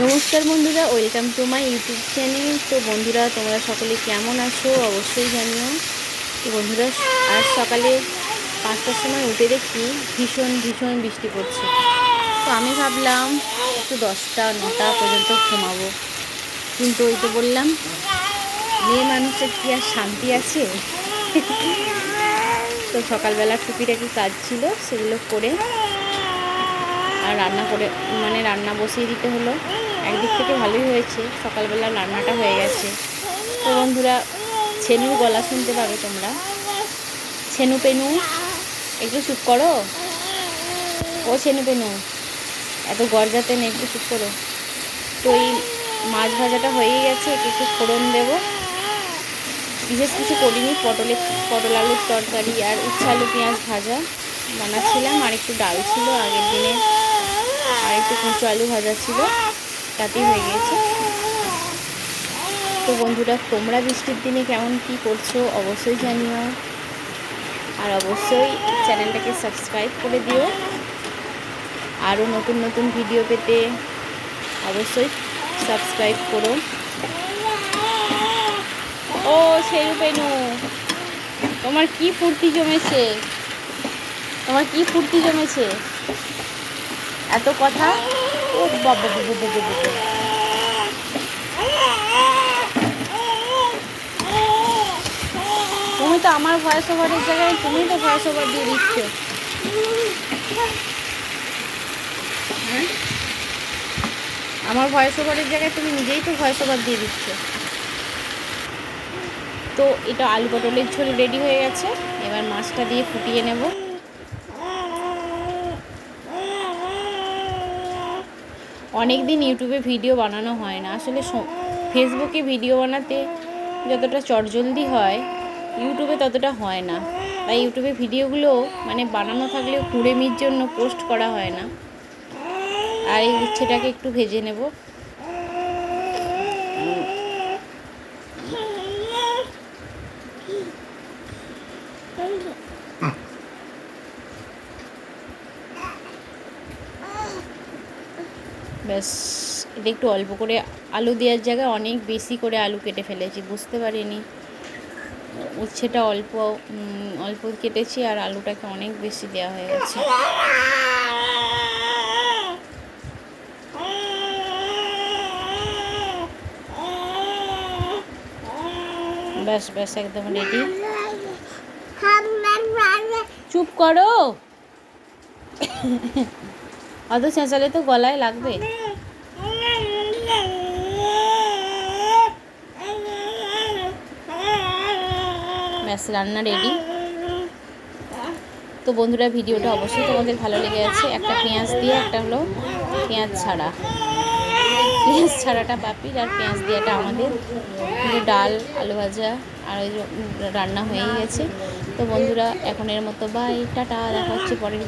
নমস্কার বন্ধুরা, welcome to my YouTube channel. তো বন্ধুরা, তোমরা সকলে কেমন আছো? অবশ্যই জানিও। তো বন্ধুরা, আজ সকালে পাঁচটার সময় উঠে দেখি ভীষণ ভীষণ বৃষ্টি পড়ছে। তো আমি ভাবলাম, একটু দশটা, নটা পর্যন্ত ঘুমাবো। কিন্তু ওই তো বললাম, মেয়ে মানুষের কি আর শান্তি আছে? তো সকালবেলা টুকিটাকি কাজ ছিল, সেগুলো করে আর রান্না করে মানে রান্না বসিয়ে দিতে হলো। একদিক থেকে ভালোই হয়েছে, সকালবেলা রান্নাটা হয়ে গেছে। তো বন্ধুরা ছেনুর গলা শুনতে পাবে তোমরা। ছেনু পেনু, একটু চুপ করো। ও ছেনু পেনু, এত গরজাতে নেই, একটু চুপ করো। তো এই মাছ ভাজাটা হয়েই গেছে, একে একটু ফোড়ন দেবো। বিশেষ কিছু করিনি পটলের পটল আলুর তরকারি আর উচ্ছে আলু পেঁয়াজ ভাজা বানাচ্ছিলাম। আর একটু ডাল ছিল আগের দিনে। একটু আলু ভাজা ছিল, তাতেই হয়ে গিয়েছে তো বন্ধুরা, তোমরা বৃষ্টির দিনে কেমন কি করছ অবশ্যই জানিও। আর অবশ্যই চ্যানেলটাকে সাবস্ক্রাইব করে দিও। আরও নতুন নতুন ভিডিও পেতে অবশ্যই সাবস্ক্রাইব করো। ও, সেরু পেনু তোমার কি ফুর্তি জমেছে? তোমার কি ফুর্তি জমেছে? এত কথা? ও বাবা তুমি তো আমার ভয়েস ওভারের জায়গায় তুমি তো ভয়েস ওভার দিয়ে দিচ্ছ। হ্যাঁ? আমার ভয়েস ওভারের জায়গায় তুমি নিজেই তো ভয়েস ওভার দিয়ে দিচ্ছ। তো এটা আলু পটলের ঝোল রেডি হয়ে গেছে। এবার মাছটা দিয়ে ফুটিয়ে নেব। অনেক দিন ইউটিউবে ভিডিও বানানো হয় না। আসলে ফেসবুকে ভিডিও বানাতে যতটা চটজলদি হয়, ইউটিউবে ততটা হয় না। তাই ইউটিউবে ভিডিওগুলো মানে বানানো থাকলেও কুড়েমির জন্য পোস্ট করা হয় না। আর এই উচ্ছেটাকে একটু ভেজে নেব। ব্যাস এটা একটু অল্প করে আলু দেওয়ার জায়গায় অনেক বেশি করে আলু কেটে ফেলেছি বুঝতে পারিনি। উচ্ছেটা অল্প অল্প কেটেছি আর আলুটাকে অনেক বেশি দেওয়া হয়ে গেছে। ব্যাস ব্যাস একদম রেডি চুপ করো। অত চেঁচালে তো গলায় লাগবে। ব্যাস, রান্না রেডি তো বন্ধুরা, ভিডিওটা অবশ্যই তোমাদের ভালো লেগে আছে। একটা পেঁয়াজ দিয়ে, একটা হলো পেঁয়াজ ছাড়া। পেঁয়াজ ছাড়াটা পাপির আর পেঁয়াজ দিয়েটা আমাদের। ডাল, আলু ভাজা, আর ওই রান্না হয়েই গেছে। তো বন্ধুরা এখন এর মতো বাই টাটা, দেখা হচ্ছে পরের